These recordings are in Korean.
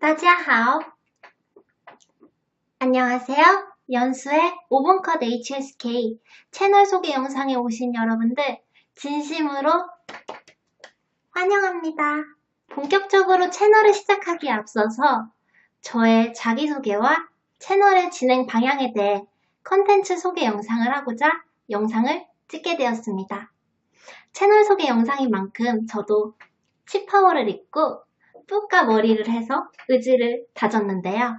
따지하오. 안녕하세요. 연수의 5분컷 HSK 채널 소개 영상에 오신 여러분들 진심으로 환영합니다. 본격적으로 채널을 시작하기에 앞서서 저의 자기소개와 채널의 진행 방향에 대해 컨텐츠 소개 영상을 하고자 영상을 찍게 되었습니다. 채널 소개 영상인 만큼 저도 치파워를 입고 뿌까 머리를 해서 의지를 다졌는데요.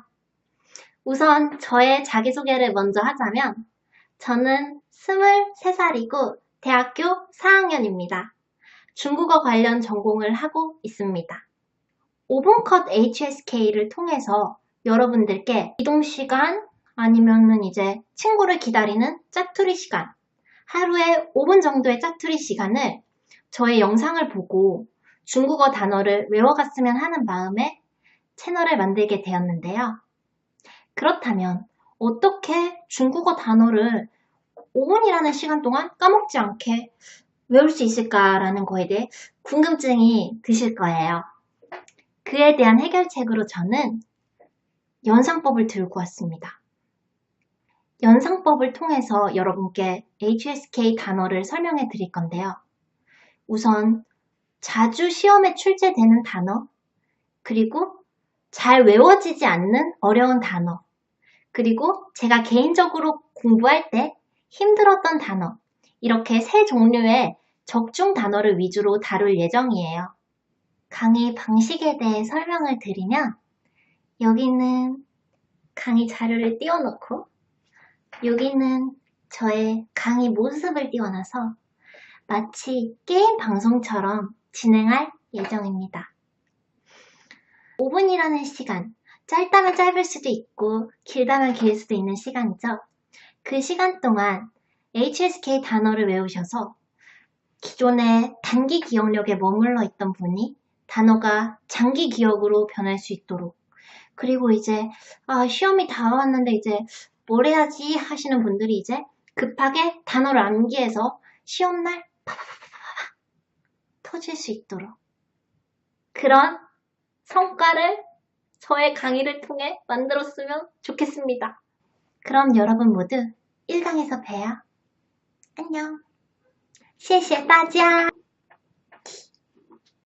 우선 저의 자기소개를 먼저 하자면 저는 23살이고 대학교 4학년입니다. 중국어 관련 전공을 하고 있습니다. 5분컷 HSK를 통해서 여러분들께 이동시간 아니면은 이제 친구를 기다리는 짜투리 시간 하루에 5분 정도의 짜투리 시간을 저의 영상을 보고 중국어 단어를 외워갔으면 하는 마음에 채널을 만들게 되었는데요. 그렇다면 어떻게 중국어 단어를 5분이라는 시간 동안 까먹지 않게 외울 수 있을까라는 거에 대해 궁금증이 드실 거예요. 그에 대한 해결책으로 저는 연상법을 들고 왔습니다. 연상법을 통해서 여러분께 HSK 단어를 설명해 드릴 건데요. 우선 자주 시험에 출제되는 단어, 그리고 잘 외워지지 않는 어려운 단어, 그리고 제가 개인적으로 공부할 때 힘들었던 단어, 이렇게 세 종류의 적중 단어를 위주로 다룰 예정이에요. 강의 방식에 대해 설명을 드리면 여기는 강의 자료를 띄워놓고 여기는 저의 강의 모습을 띄워놔서 마치 게임 방송처럼 진행할 예정입니다. 5분이라는 시간, 짧다면 짧을 수도 있고 길다면 길 수도 있는 시간이죠. 그 시간 동안 HSK 단어를 외우셔서 기존의 단기 기억력에 머물러 있던 분이 단어가 장기 기억으로 변할 수 있도록 그리고 이제 아, 시험이 다가왔는데 이제 뭘 해야지 하시는 분들이 이제 급하게 단어를 암기해서 시험날 터질 수 있도록 그런 성과를 저의 강의를 통해 만들었으면 좋겠습니다. 그럼 여러분 모두 1강에서 봬요. 안녕. 谢谢大家.